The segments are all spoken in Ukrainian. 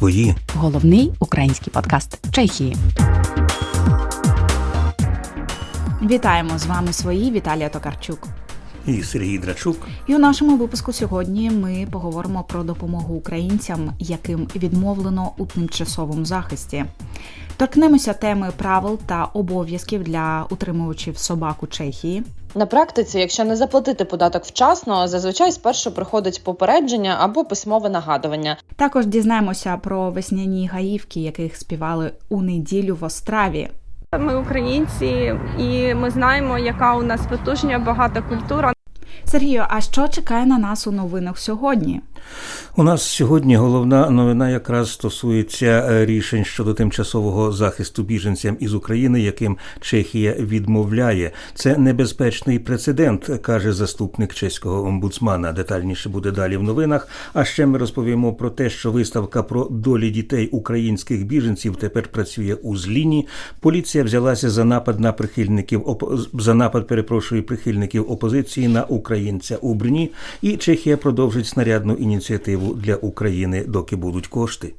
свої. Головний український подкаст Чехії. Вітаємо з вами свої Віталія Токарчук. І Сергій Драчук. І у нашому випуску сьогодні ми поговоримо про допомогу українцям, яким відмовлено у тимчасовому захисті. Торкнемося теми правил та обов'язків для утримувачів собак у Чехії. На практиці, якщо не заплатити податок вчасно, зазвичай спершу приходить попередження або письмове нагадування. Також дізнаємося про весняні гаївки, яких співали у неділю в Остраві. Ми українці, і ми знаємо, яка у нас потужня багата культура. Сергію, а що чекає на нас у новинах сьогодні? У нас сьогодні головна новина якраз стосується е, рішень щодо тимчасового захисту біженцям із України, яким Чехія відмовляє. Це небезпечний прецедент, каже заступник чеського омбудсмана. Детальніше буде далі в новинах. А ще ми розповімо про те, що виставка про долі дітей українських біженців тепер працює у зліні. Поліція взялася за напад на прихильників за напад, перепрошую прихильників опозиції на українця у Брні. І Чехія продовжить снарядну ініціативу для України, доки будуть кошти.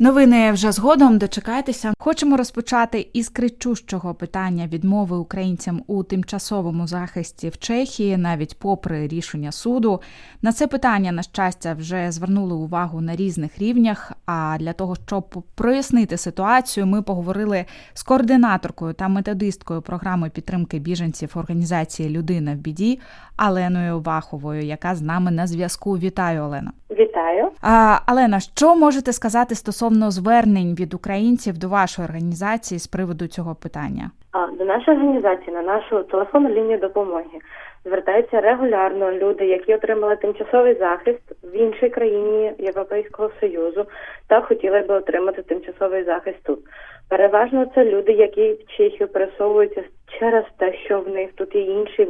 Новини вже згодом дочекайтеся. Хочемо розпочати із кричущого питання відмови українцям у тимчасовому захисті в Чехії, навіть попри рішення суду. На це питання, на щастя, вже звернули увагу на різних рівнях. А для того, щоб прояснити ситуацію, ми поговорили з координаторкою та методисткою програми підтримки біженців організації Людина в біді Аленою Ваховою, яка з нами на зв'язку. Вітаю, Олена. Вітаю, а, Алена. Що можете сказати стосовно звернень від українців до вашої організації з приводу цього питання? А до нашої організації на нашу телефонну лінію допомоги звертаються регулярно люди, які отримали тимчасовий захист в іншій країні Європейського союзу та хотіли би отримати тимчасовий захист тут. Переважно це люди, які в Чехію пересовуються через те, що в них тут є інші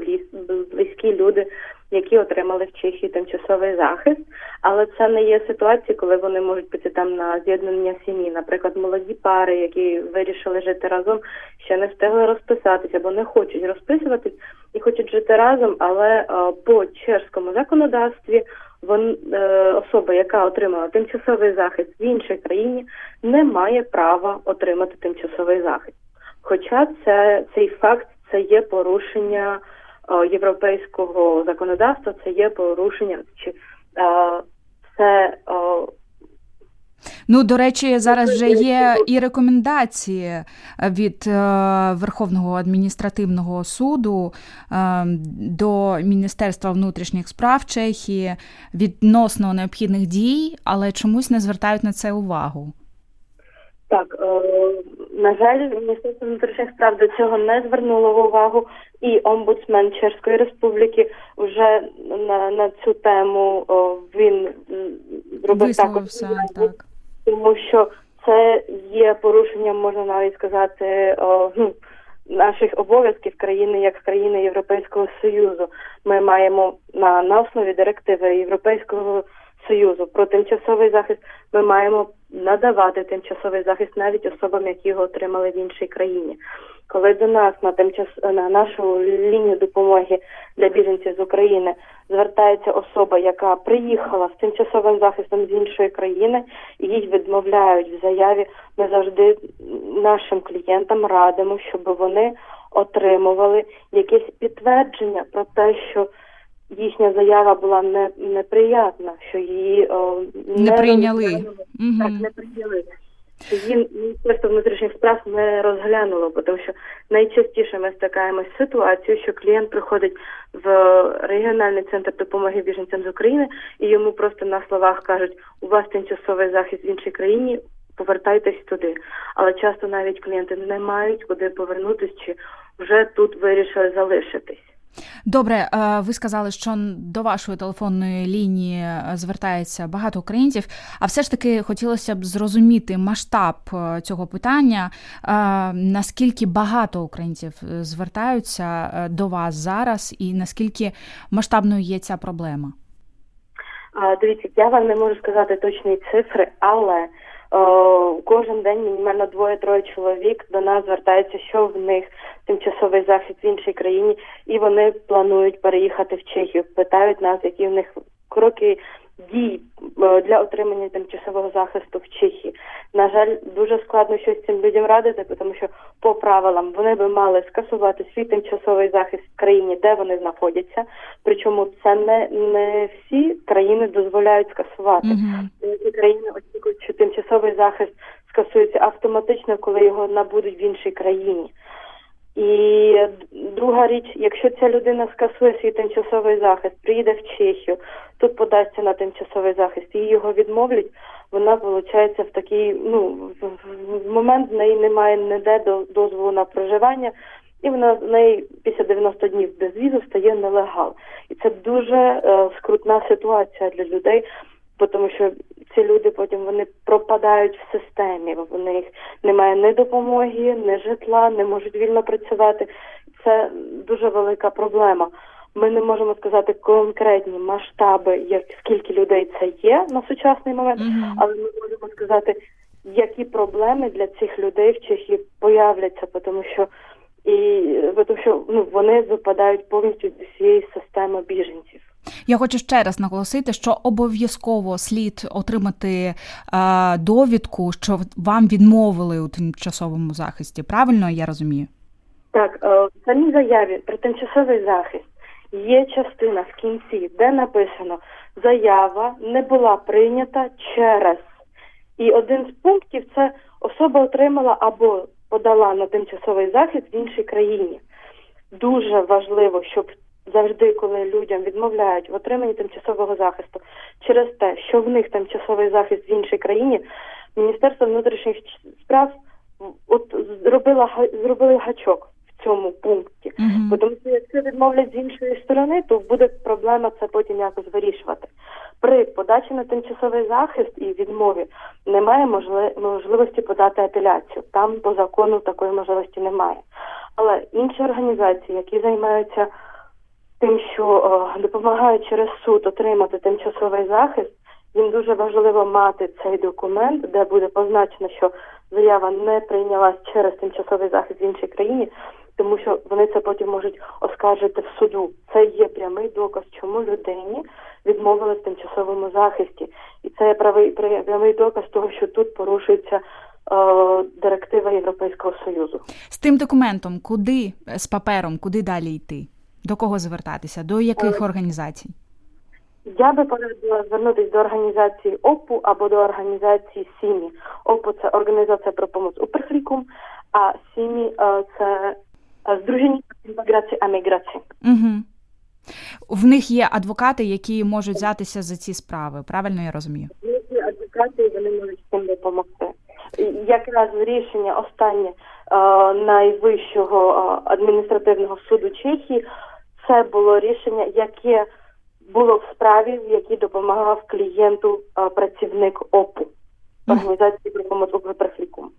близькі люди, які отримали в Чехії тимчасовий захист, але це не є ситуації, коли вони можуть піти там на з'єднання сім'ї. Наприклад, молоді пари, які вирішили жити разом, ще не встигли розписатися або не хочуть розписуватись і хочуть жити разом, але о, по чешському законодавстві вон е, особа, яка отримала тимчасовий захист в іншій країні, не має права отримати тимчасовий захист. Хоча це цей факт це є порушення європейського законодавства, це є порушення чи це Ну, до речі, зараз вже є і рекомендації від е, Верховного адміністративного суду е, до Міністерства внутрішніх справ Чехії відносно необхідних дій, але чомусь не звертають на це увагу. Так, е, на жаль, Міністерство внутрішніх справ до цього не звернуло увагу, і омбудсмен Чешської Республіки вже на на цю тему о, він робив також так. тому що це є порушенням, можна навіть сказати, о, ну, наших обов'язків країни як країни Європейського Союзу. Ми маємо на, на основі директиви Європейського Союзу про тимчасовий захист. Ми маємо надавати тимчасовий захист навіть особам, які його отримали в іншій країні. Коли до нас на тимчас на нашу лінію допомоги для біженців з України звертається особа, яка приїхала з тимчасовим захистом з іншої країни, і їй відмовляють в заяві, ми завжди нашим клієнтам радимо, щоб вони отримували якесь підтвердження про те, що їхня заява була не неприятна, що її о, не, не прийняли. Угу. Так, не прийняли. Її Міністерство внутрішніх справ не розглянуло, тому що найчастіше ми стикаємося з ситуацією, що клієнт приходить в регіональний центр допомоги біженцям з України і йому просто на словах кажуть, у вас тимчасовий захист в іншій країні, повертайтесь туди. Але часто навіть клієнти не мають куди повернутися, чи вже тут вирішили залишитись. Добре, е, ви сказали, що до вашої телефонної лінії е, звертається багато українців. А все ж таки хотілося б зрозуміти масштаб е, цього питання, наскільки багато українців звертаються до вас зараз, і наскільки масштабною є ця проблема? Дивіться, я вам не можу сказати точні цифри, але кожен день мінімально двоє-троє чоловік до нас звертаються, що в них тимчасовий захід в іншій країні, і вони планують переїхати в Чехію. Питають нас, які в них кроки дій е, для отримання тимчасового захисту в Чехії. На жаль, дуже складно щось цим людям радити, тому що по правилам вони би мали скасувати свій тимчасовий захист в країні, де вони знаходяться. Причому це не, не всі країни дозволяють скасувати. Деякі країни очікують, що тимчасовий захист скасується автоматично, коли його набудуть в іншій країні. І друга річ, якщо ця людина скасує свій тимчасовий захист, приїде в Чехію, тут подасться на тимчасовий захист і його відмовлять, вона виходить в такий, ну в, момент в неї немає ніде до- дозволу на проживання, і вона в неї після 90 днів без візу стає нелегал. І це дуже е, скрутна ситуація для людей, тому що ці люди потім вони пропадають в системі. В них немає ні допомоги, ні житла, не можуть вільно працювати. Це дуже велика проблема. Ми не можемо сказати конкретні масштаби, як скільки людей це є на сучасний момент, Мгм. але ми можемо сказати, які проблеми для цих людей в Чехії появляться, тому що і тому що ну вони випадають повністю з усієї системи біженців. Я хочу ще раз наголосити, що обов'язково слід отримати е, довідку, що вам відмовили у тимчасовому захисті. Правильно я розумію? Так, е, в самій заяві про тимчасовий захист є частина в кінці, де написано заява не була прийнята через. І один з пунктів це особа отримала або подала на тимчасовий захист в іншій країні. Дуже важливо, щоб завжди, коли людям відмовляють в отриманні тимчасового захисту через те, що в них тимчасовий захист в іншій країні, Міністерство внутрішніх справ от зробила зробили гачок в цьому пункті. Бо Тому що якщо відмовлять з іншої сторони, то буде проблема це потім якось вирішувати. При подачі на тимчасовий захист і відмові немає можливості подати апеляцію. Там по закону такої можливості немає. Але інші організації, які займаються тим, що е, допомагають через суд отримати тимчасовий захист, їм дуже важливо мати цей документ, де буде позначено, що заява не прийнялась через тимчасовий захист в іншій країні, тому що вони це потім можуть оскаржити в суду. Це є прямий доказ, чому людині відмовили в тимчасовому захисті, і це правий прямий доказ того, що тут порушується е, директива Європейського союзу. З тим документом, куди з папером, куди далі йти? До кого звертатися? До яких організацій? Я би порадила звернутися до організації ОПУ або до організації СІМІ. ОПУ це організація про допомогу Упрхлікум, а СІМІ е, це е, Здруження інтеграції а міграції. Угу. В них є адвокати, які можуть взятися за ці справи. Правильно я розумію? Їхні адвокати і вони можуть цим допомогти. Якраз рішення останнє е, найвищого е, адміністративного суду Чехії це було рішення, яке було в справі, в якій допомагав клієнту е, працівник ОПУ організації допомоги Упрхлікум.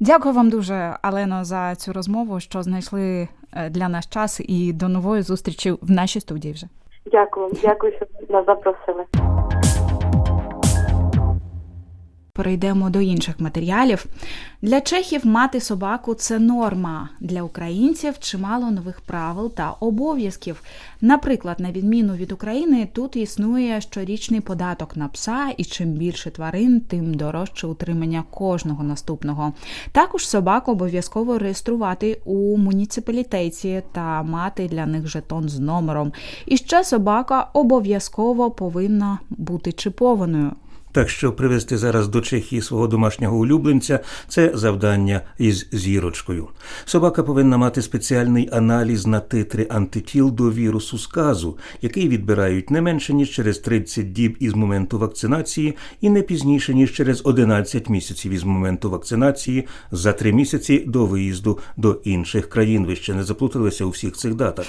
Дякую вам дуже, Алено, за цю розмову, що знайшли е, для нас час, і до нової зустрічі в нашій студії вже. Дякую, дякую, що нас запросили. Перейдемо до інших матеріалів. Для чехів мати собаку це норма. Для українців чимало нових правил та обов'язків. Наприклад, на відміну від України, тут існує щорічний податок на пса, і чим більше тварин, тим дорожче утримання кожного наступного. Також собаку обов'язково реєструвати у муніципалітеті та мати для них жетон з номером. І ще собака обов'язково повинна бути чіпованою. Так що привезти зараз до Чехії свого домашнього улюбленця це завдання із зірочкою. Собака повинна мати спеціальний аналіз на титри антитіл до вірусу сказу, який відбирають не менше ніж через 30 діб із моменту вакцинації, і не пізніше ніж через 11 місяців із моменту вакцинації за 3 місяці до виїзду до інших країн. Ви ще не заплуталися у всіх цих датах.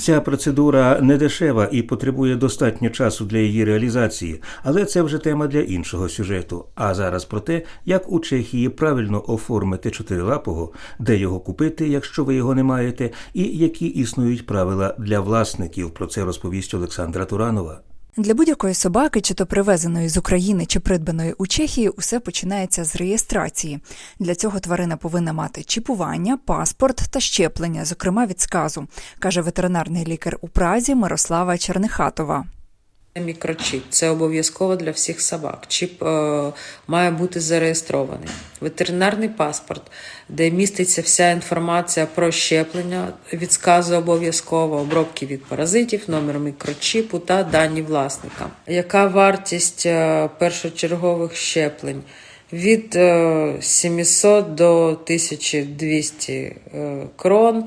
Ця процедура не дешева і потребує достатньо часу для її реалізації, але це вже тема для іншого сюжету. А зараз про те, як у Чехії правильно оформити чотирилапого, де його купити, якщо ви його не маєте, і які існують правила для власників. Про це розповість Олександра Туранова. Для будь-якої собаки, чи то привезеної з України, чи придбаної у Чехії, усе починається з реєстрації. Для цього тварина повинна мати чіпування, паспорт та щеплення, зокрема від сказу, каже ветеринарний лікар у Празі Мирослава Чернихатова. Мікрочіп це обов'язково для всіх собак. Чіп е, має бути зареєстрований. Ветеринарний паспорт, де міститься вся інформація про щеплення від сказу обов'язково, обробки від паразитів, номер мікрочіпу та дані власника. Яка вартість е, першочергових щеплень? Від е, 700 до 1200 е, крон,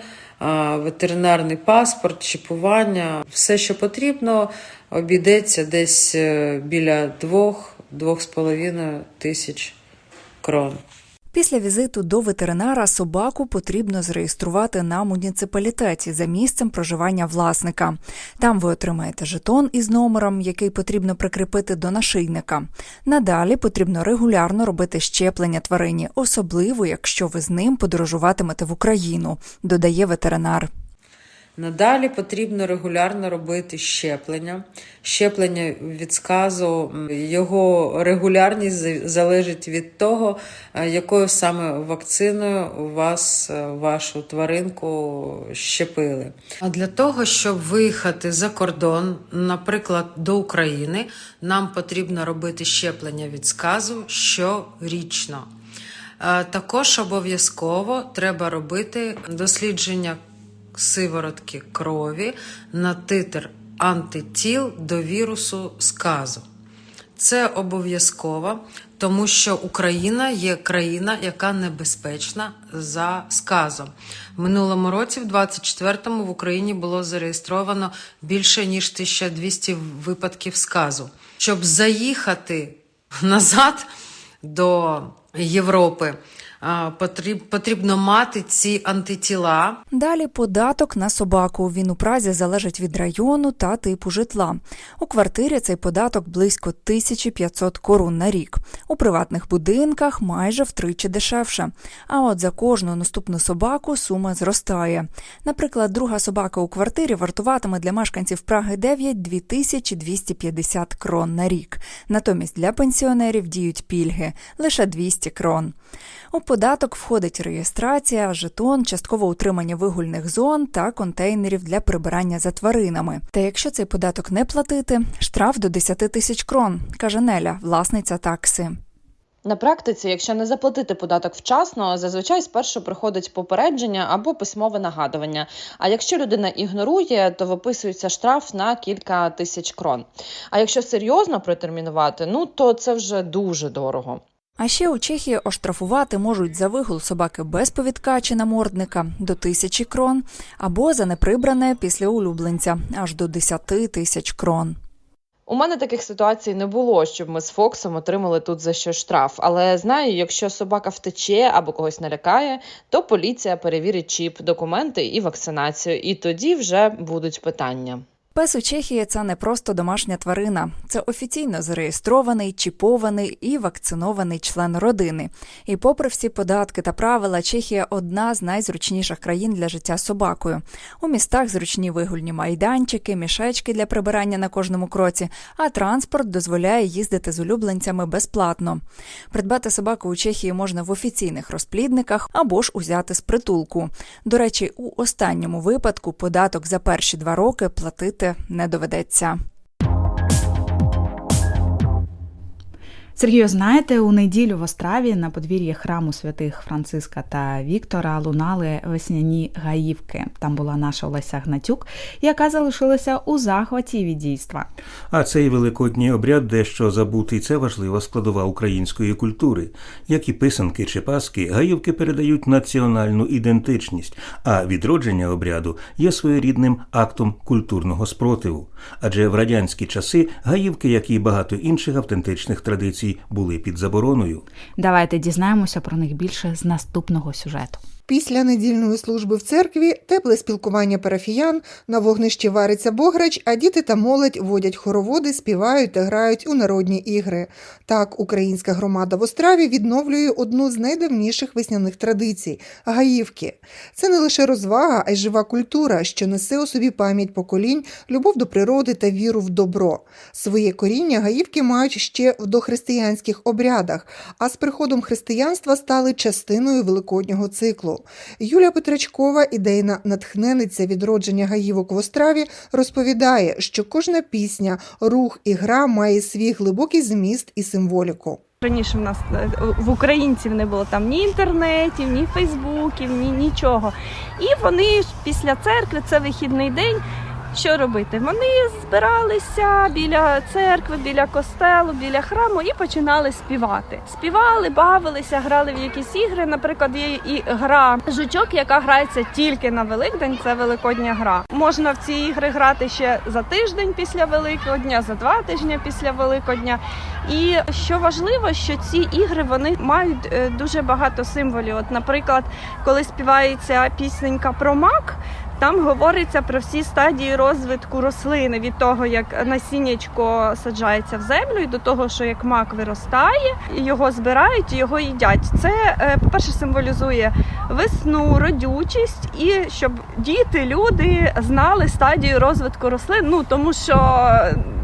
ветеринарний паспорт, чіпування, все, що потрібно, обійдеться десь е, біля 2-2,5 тисяч крон. Після візиту до ветеринара собаку потрібно зареєструвати на муніципалітеті за місцем проживання власника. Там ви отримаєте жетон із номером, який потрібно прикріпити до нашийника. Надалі потрібно регулярно робити щеплення тварині, особливо якщо ви з ним подорожуватимете в Україну, додає ветеринар. Надалі потрібно регулярно робити щеплення. Щеплення від сказу, його регулярність залежить від того, е, якою саме вакциною вас е, вашу тваринку щепили. А для того, щоб виїхати за кордон, наприклад, до України, нам потрібно робити щеплення від сказу щорічно. Е, Також обов'язково треба робити дослідження сиворотки крові на титр антитіл до вірусу сказу. Це обов'язково, тому що Україна є країна, яка небезпечна за сказом. В минулому році, в 24-му, в Україні було зареєстровано більше ніж 1200 випадків сказу. Щоб заїхати назад до Європи, потрібно мати ці антитіла. Далі податок на собаку. Він у Празі залежить від району та типу житла. У квартирі цей податок близько 1500 корун на рік. У приватних будинках майже втричі дешевше. А от за кожну наступну собаку сума зростає. Наприклад, друга собака у квартирі вартуватиме для мешканців Праги 9 2250 крон на рік. Натомість для пенсіонерів діють пільги лише 200 крон. У податок входить реєстрація, жетон, часткове утримання вигульних зон та контейнерів для прибирання за тваринами. Та якщо цей податок не платити, штраф до 10 тисяч крон, каже Неля, власниця такси. На практиці, якщо не заплатити податок вчасно, зазвичай спершу приходить попередження або письмове нагадування. А якщо людина ігнорує, то виписується штраф на кілька тисяч крон. А якщо серйозно протермінувати, ну то це вже дуже дорого. А ще у Чехії оштрафувати можуть за вигул собаки без повідка чи намордника до тисячі крон, або за неприбране після улюбленця аж до 10 тисяч крон. У мене таких ситуацій не було, щоб ми з Фоксом отримали тут за що штраф. Але знаю, якщо собака втече або когось налякає, то поліція перевірить чіп, документи і вакцинацію, і тоді вже будуть питання. Пес у Чехії це не просто домашня тварина, це офіційно зареєстрований, чіпований і вакцинований член родини. І попри всі податки та правила, Чехія одна з найзручніших країн для життя собакою. У містах зручні вигульні майданчики, мішечки для прибирання на кожному кроці, а транспорт дозволяє їздити з улюбленцями безплатно. Придбати собаку у Чехії можна в офіційних розплідниках або ж узяти з притулку. До речі, у останньому випадку податок за перші два роки платити не доведеться. Сергію, знаєте, у неділю в Остраві на подвір'ї храму святих Франциска та Віктора лунали весняні гаївки. Там була наша Олеся Гнатюк, яка залишилася у захваті від дійства. А цей великодній обряд дещо забутий. Це важлива складова української культури. Як і писанки чи паски, гаївки передають національну ідентичність, а відродження обряду є своєрідним актом культурного спротиву. Адже в радянські часи гаївки, як і багато інших автентичних традицій, були під забороною. Давайте дізнаємося про них більше з наступного сюжету. Після недільної служби в церкві тепле спілкування парафіян, на вогнищі вариться бограч, а діти та молодь водять хороводи, співають та грають у народні ігри. Так, українська громада в Остраві відновлює одну з найдавніших весняних традицій гаївки. Це не лише розвага, а й жива культура, що несе у собі пам'ять поколінь, любов до природи та віру в добро. Своє коріння гаївки мають ще в дохристиянських обрядах, а з приходом християнства стали частиною великоднього циклу. Юлія Петрачкова, ідейна натхненниця відродження гаївок в Остраві, розповідає, що кожна пісня, рух і гра має свій глибокий зміст і символіку. Раніше в нас е, в українців не було там ні інтернетів, ні фейсбуків, ні нічого. І вони ж після церкви, це вихідний день. Що робити? Вони збиралися біля церкви, біля костелу, біля храму і починали співати. Співали, бавилися, грали в якісь ігри. Наприклад, є і гра жучок, яка грається тільки на Великдень. Це великодня гра. Можна в ці ігри грати ще за тиждень після Великодня, за два тижні після Великодня. І що важливо, що ці ігри вони мають е, дуже багато символів. От, наприклад, коли співається пісенька про мак. Там говориться про всі стадії розвитку рослини від того, як насіннячко саджається в землю, і до того, що як мак виростає, його збирають, і його їдять. Це, е, по-перше, символізує весну, родючість і щоб діти, люди знали стадію розвитку рослин. Ну тому що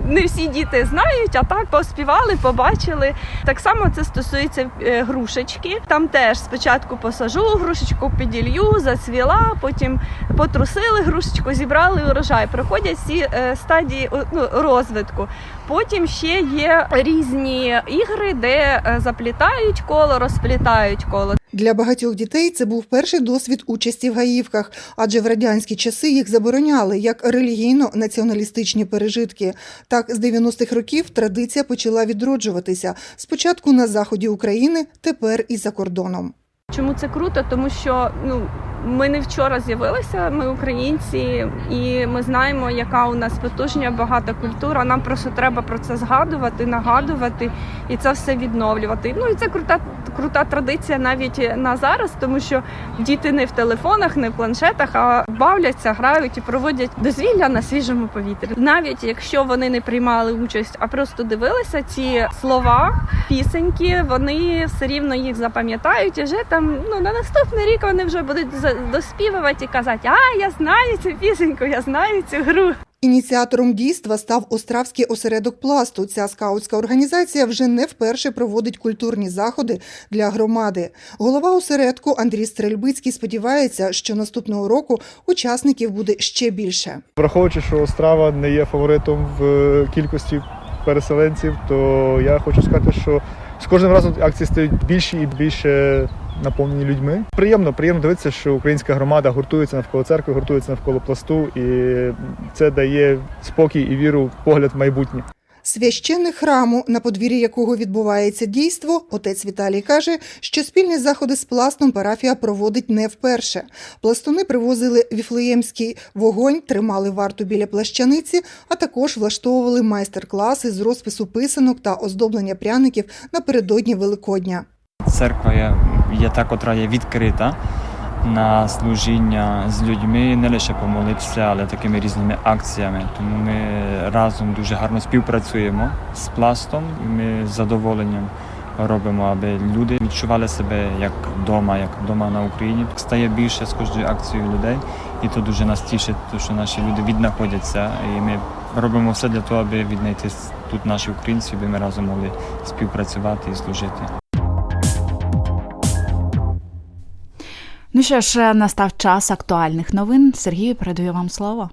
не всі діти знають, а так поспівали, побачили. Так само це стосується е, грушечки. Там теж спочатку посажу грушечку, піділью, зацвіла, потім потрусили грушечку, зібрали урожай. Проходять всі е, стадії ну, розвитку. Потім ще є різні ігри, де е, заплітають коло, розплітають коло. Для багатьох дітей це був перший досвід участі в гаївках, адже в радянські часи їх забороняли як релігійно-націоналістичні пережитки. Так, з 90-х років традиція почала відроджуватися. Спочатку на заході України, тепер і за кордоном. Чому це круто? Тому що ну ми не вчора з'явилися, ми українці, і ми знаємо, яка у нас потужня багата культура. Нам просто треба про це згадувати, нагадувати і це все відновлювати. Ну і це крута крута традиція навіть на зараз, тому що діти не в телефонах, не в планшетах, а бавляться, грають і проводять дозвілля на свіжому повітрі. Навіть якщо вони не приймали участь, а просто дивилися ці слова, пісеньки, вони все рівно їх запам'ятають і вже там ну на наступний рік вони вже будуть доспівувати і казати, а я знаю цю пісеньку, я знаю цю гру. Ініціатором дійства став Остравський осередок пласту. Ця скаутська організація вже не вперше проводить культурні заходи для громади. Голова осередку Андрій Стрельбицький сподівається, що наступного року учасників буде ще більше. Враховуючи, що Острава не є фаворитом в кількості переселенців, то я хочу сказати, що з кожним разом акції стають більші і більше наповнені людьми. Приємно, приємно дивитися, що українська громада гуртується навколо церкви, гуртується навколо пласту, і це дає спокій і віру, в погляд в майбутнє. Священник храму, на подвір'ї якого відбувається дійство, отець Віталій каже, що спільні заходи з пластом парафія проводить не вперше. Пластуни привозили віфлеємський вогонь, тримали варту біля плащаниці, а також влаштовували майстер-класи з розпису писанок та оздоблення пряників напередодні Великодня. Церква є, є та, котра є відкрита на служіння з людьми, не лише помолитися, але такими різними акціями. Тому ми разом дуже гарно співпрацюємо з пластом. і Ми з задоволенням робимо, аби люди відчували себе як вдома, як вдома на Україні. Стає більше з кожною акцією людей, і то дуже нас тішить, тому що наші люди віднаходяться, і ми робимо все для того, аби віднайти тут наші українці, аби ми разом могли співпрацювати і служити. Ну що ж, настав час актуальних новин. Сергію, передаю вам слово.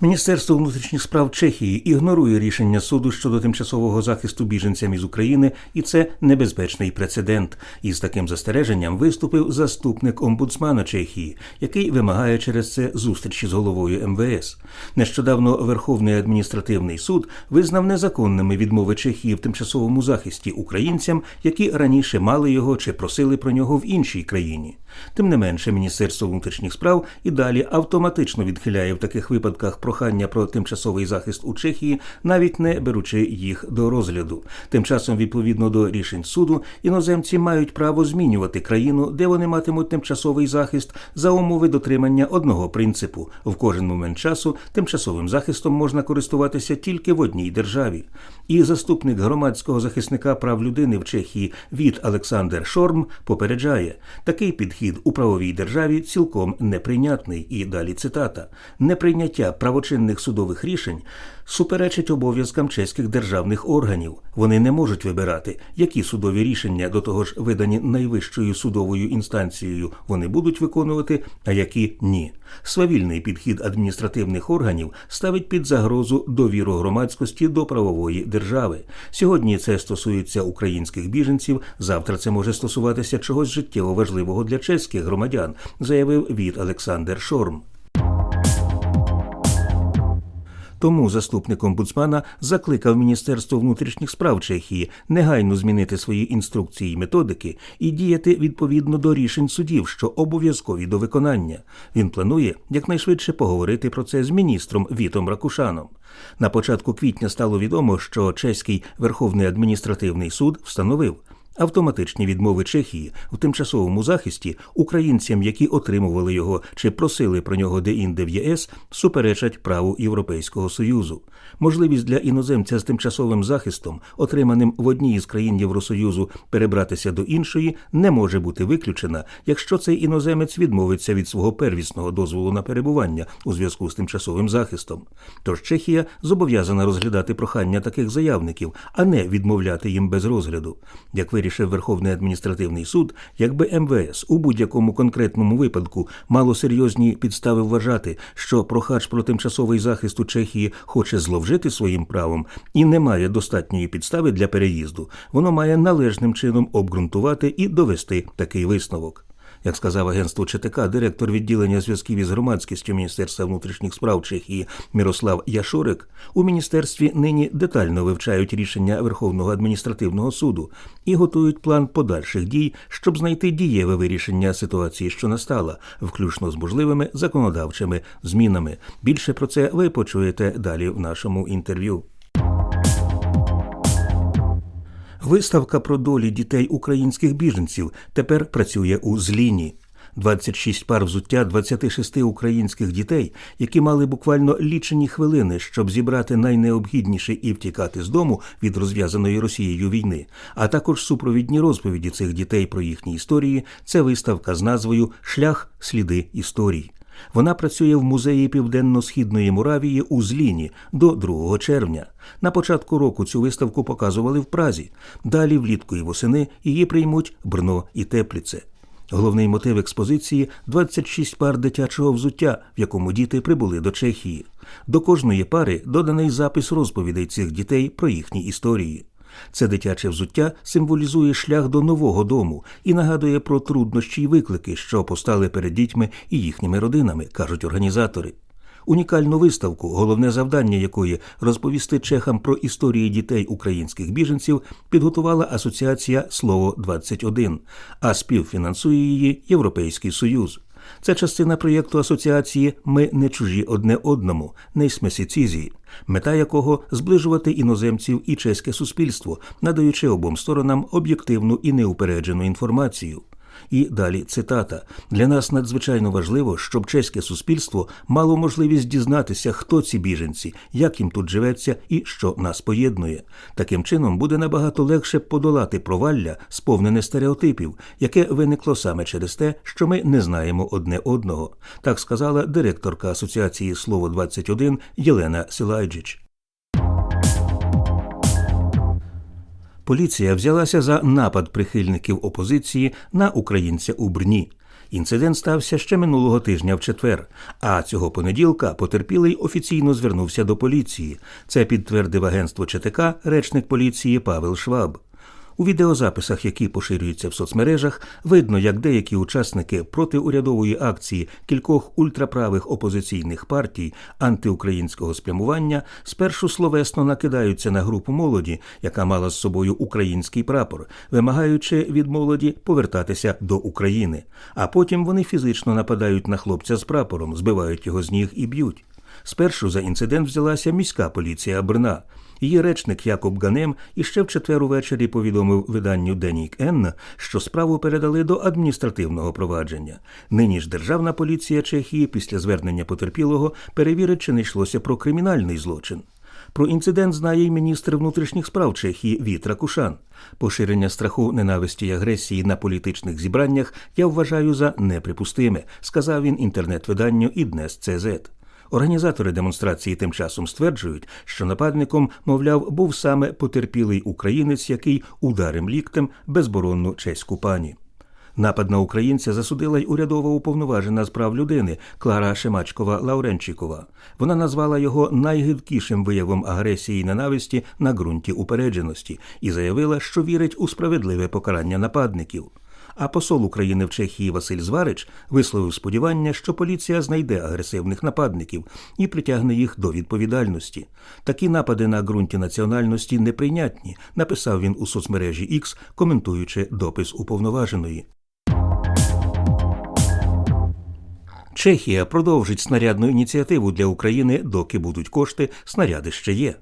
Міністерство внутрішніх справ Чехії ігнорує рішення суду щодо тимчасового захисту біженцям із України, і це небезпечний прецедент. Із таким застереженням виступив заступник омбудсмана Чехії, який вимагає через це зустрічі з головою МВС. Нещодавно Верховний адміністративний суд визнав незаконними відмови Чехії в тимчасовому захисті українцям, які раніше мали його чи просили про нього в іншій країні. Тим не менше, Міністерство внутрішніх справ і далі автоматично відхиляє в таких випадках прохання про тимчасовий захист у Чехії, навіть не беручи їх до розгляду. Тим часом, відповідно до рішень суду, іноземці мають право змінювати країну, де вони матимуть тимчасовий захист за умови дотримання одного принципу: в кожен момент часу тимчасовим захистом можна користуватися тільки в одній державі. І заступник громадського захисника прав людини в Чехії від Олександр Шорм попереджає, такий підхід у правовій державі цілком неприйнятний. І далі цитата: неприйняття правової правочинних судових рішень суперечить обов'язкам чеських державних органів. Вони не можуть вибирати, які судові рішення до того ж видані найвищою судовою інстанцією вони будуть виконувати, а які ні. Свавільний підхід адміністративних органів ставить під загрозу довіру громадськості до правової держави. Сьогодні це стосується українських біженців. Завтра це може стосуватися чогось життєво важливого для чеських громадян, заявив від Олександр Шорм. Тому заступник омбудсмана закликав Міністерство внутрішніх справ Чехії негайно змінити свої інструкції й методики і діяти відповідно до рішень судів, що обов'язкові до виконання. Він планує якнайшвидше поговорити про це з міністром Вітом Ракушаном. На початку квітня стало відомо, що чеський Верховний адміністративний суд встановив. Автоматичні відмови Чехії в тимчасовому захисті українцям, які отримували його чи просили про нього де-інде в ЄС, суперечать праву Європейського Союзу. Можливість для іноземця з тимчасовим захистом, отриманим в одній із країн Євросоюзу, перебратися до іншої, не може бути виключена, якщо цей іноземець відмовиться від свого первісного дозволу на перебування у зв'язку з тимчасовим захистом. Тож Чехія зобов'язана розглядати прохання таких заявників, а не відмовляти їм без розгляду. Як вирішив Верховний адміністративний суд, якби МВС у будь-якому конкретному випадку мало серйозні підстави вважати, що прохач про тимчасовий захист у Чехії хоче зловжити своїм правом і не має достатньої підстави для переїзду, воно має належним чином обґрунтувати і довести такий висновок. Як сказав агентство ЧТК, директор відділення зв'язків із громадськістю Міністерства внутрішніх справ Чехії Мірослав Яшорик, у міністерстві нині детально вивчають рішення Верховного адміністративного суду і готують план подальших дій, щоб знайти дієве вирішення ситуації, що настала, включно з можливими законодавчими змінами. Більше про це ви почуєте далі в нашому інтерв'ю. Виставка про долі дітей українських біженців тепер працює у Зліні. 26 пар взуття 26 українських дітей, які мали буквально лічені хвилини, щоб зібрати найнеобхідніше і втікати з дому від розв'язаної Росією війни, а також супровідні розповіді цих дітей про їхні історії. Це виставка з назвою Шлях сліди історій. Вона працює в музеї Південно-Східної Моравії у Зліні до 2 червня. На початку року цю виставку показували в Празі. Далі влітку і восени її приймуть Брно і Тепліце. Головний мотив експозиції 26 пар дитячого взуття, в якому діти прибули до Чехії. До кожної пари доданий запис розповідей цих дітей про їхні історії. Це дитяче взуття символізує шлях до нового дому і нагадує про труднощі й виклики, що постали перед дітьми і їхніми родинами, кажуть організатори. Унікальну виставку, головне завдання якої розповісти чехам про історії дітей українських біженців, підготувала асоціація Слово 21 а співфінансує її Європейський Союз. Це частина проєкту асоціації Ми не чужі одне одному, нейсмесіцізії, мета якого зближувати іноземців і чеське суспільство, надаючи обом сторонам об'єктивну і неупереджену інформацію. І далі цитата: для нас надзвичайно важливо, щоб чеське суспільство мало можливість дізнатися, хто ці біженці, як їм тут живеться і що нас поєднує. Таким чином буде набагато легше подолати провалля, сповнене стереотипів, яке виникло саме через те, що ми не знаємо одне одного. Так сказала директорка асоціації Слово 21 Єлена Силайджич. Поліція взялася за напад прихильників опозиції на українця у Брні. Інцидент стався ще минулого тижня в четвер. А цього понеділка потерпілий офіційно звернувся до поліції. Це підтвердив агентство ЧТК речник поліції Павел Шваб. У відеозаписах, які поширюються в соцмережах, видно, як деякі учасники протиурядової акції кількох ультраправих опозиційних партій антиукраїнського спрямування спершу словесно накидаються на групу молоді, яка мала з собою український прапор, вимагаючи від молоді повертатися до України. А потім вони фізично нападають на хлопця з прапором, збивають його з ніг і б'ють. Спершу за інцидент взялася міська поліція Брна. Її речник Якоб Ганем іще в четвер увечері повідомив виданню Денік Н, що справу передали до адміністративного провадження. Нині ж державна поліція Чехії після звернення потерпілого перевірить, чи не йшлося про кримінальний злочин. Про інцидент знає й міністр внутрішніх справ Чехії Віт Ракушан. Поширення страху, ненависті й агресії на політичних зібраннях я вважаю за неприпустиме, сказав він інтернет-виданню «Іднес.ЦЗ». Організатори демонстрації тим часом стверджують, що нападником, мовляв, був саме потерпілий українець, який ударив ліктем безборонну чеську пані. Напад на українця засудила й урядова уповноважена з прав людини Клара Шемачкова Лауренчикова. Вона назвала його найгидкішим виявом агресії і ненависті на ґрунті упередженості і заявила, що вірить у справедливе покарання нападників. А посол України в Чехії Василь Зварич висловив сподівання, що поліція знайде агресивних нападників і притягне їх до відповідальності. Такі напади на ґрунті національності неприйнятні, написав він у соцмережі X, коментуючи допис уповноваженої. Чехія продовжить снарядну ініціативу для України, доки будуть кошти, снаряди ще є.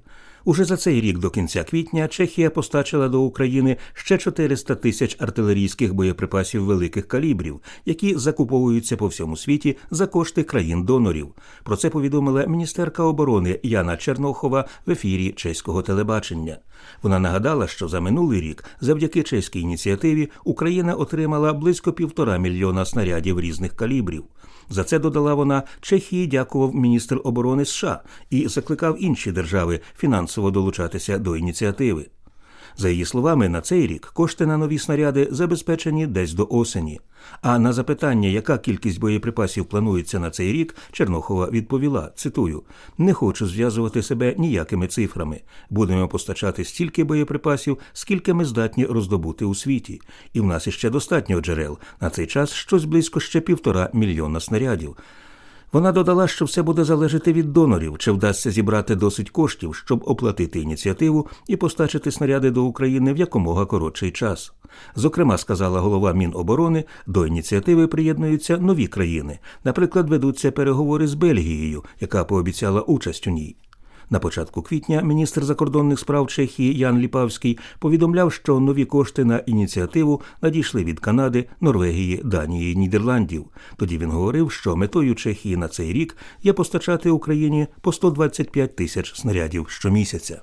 Уже за цей рік до кінця квітня Чехія постачила до України ще 400 тисяч артилерійських боєприпасів великих калібрів, які закуповуються по всьому світі за кошти країн-донорів. Про це повідомила міністерка оборони Яна Чернохова в ефірі чеського телебачення. Вона нагадала, що за минулий рік, завдяки чеській ініціативі, Україна отримала близько півтора мільйона снарядів різних калібрів. За це додала вона Чехії дякував міністр оборони США і закликав інші держави фінансово долучатися до ініціативи. За її словами, на цей рік кошти на нові снаряди забезпечені десь до осені. А на запитання, яка кількість боєприпасів планується на цей рік, Чернохова відповіла: цитую: не хочу зв'язувати себе ніякими цифрами. Будемо постачати стільки боєприпасів, скільки ми здатні роздобути у світі. І в нас іще достатньо джерел. На цей час щось близько ще півтора мільйона снарядів. Вона додала, що все буде залежати від донорів, чи вдасться зібрати досить коштів, щоб оплатити ініціативу і постачити снаряди до України в якомога коротший час. Зокрема, сказала голова Міноборони, до ініціативи приєднуються нові країни. Наприклад, ведуться переговори з Бельгією, яка пообіцяла участь у ній. На початку квітня міністр закордонних справ Чехії Ян Ліпавський повідомляв, що нові кошти на ініціативу надійшли від Канади, Норвегії, Данії і Нідерландів. Тоді він говорив, що метою Чехії на цей рік є постачати Україні по 125 тисяч снарядів щомісяця.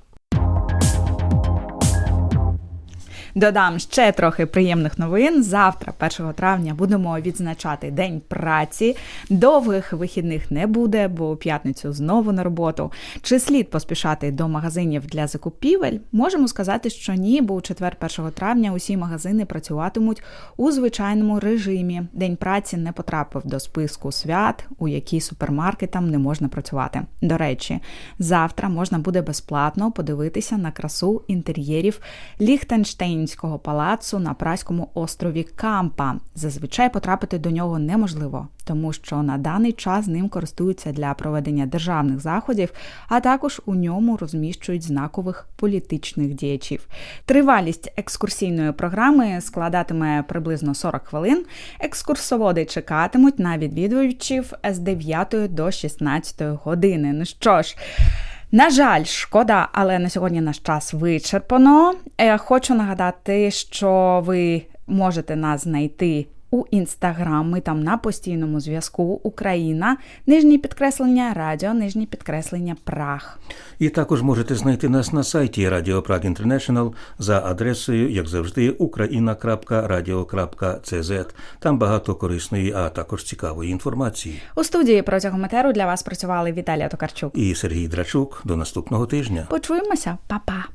Додам ще трохи приємних новин. Завтра, 1 травня, будемо відзначати День праці. Довгих вихідних не буде, бо у п'ятницю знову на роботу. Чи слід поспішати до магазинів для закупівель? Можемо сказати, що ні, бо у четвер, 1 травня, усі магазини працюватимуть у звичайному режимі. День праці не потрапив до списку свят, у які супермаркетам не можна працювати. До речі, завтра можна буде безплатно подивитися на красу інтер'єрів Ліхтенштейн. Українського палацу на праському острові Кампа. Зазвичай потрапити до нього неможливо, тому що на даний час ним користуються для проведення державних заходів, а також у ньому розміщують знакових політичних діячів. Тривалість екскурсійної програми складатиме приблизно 40 хвилин. Екскурсоводи чекатимуть на відвідувачів з 9 до 16 години. Ну що ж. На жаль, шкода, але на сьогодні наш час вичерпано. Е, Хочу нагадати, що ви можете нас знайти у інстаграм. Ми там на постійному зв'язку Україна, нижнє підкреслення Радіо, нижнє підкреслення Прах. І також можете знайти нас на сайті Radio Prague International за адресою, як завжди, ukraina.radio.cz. Там багато корисної, а також цікавої інформації. У студії протягом етеру для вас працювали Віталія Токарчук І Сергій Драчук. До наступного тижня. Почуємося, Па-па!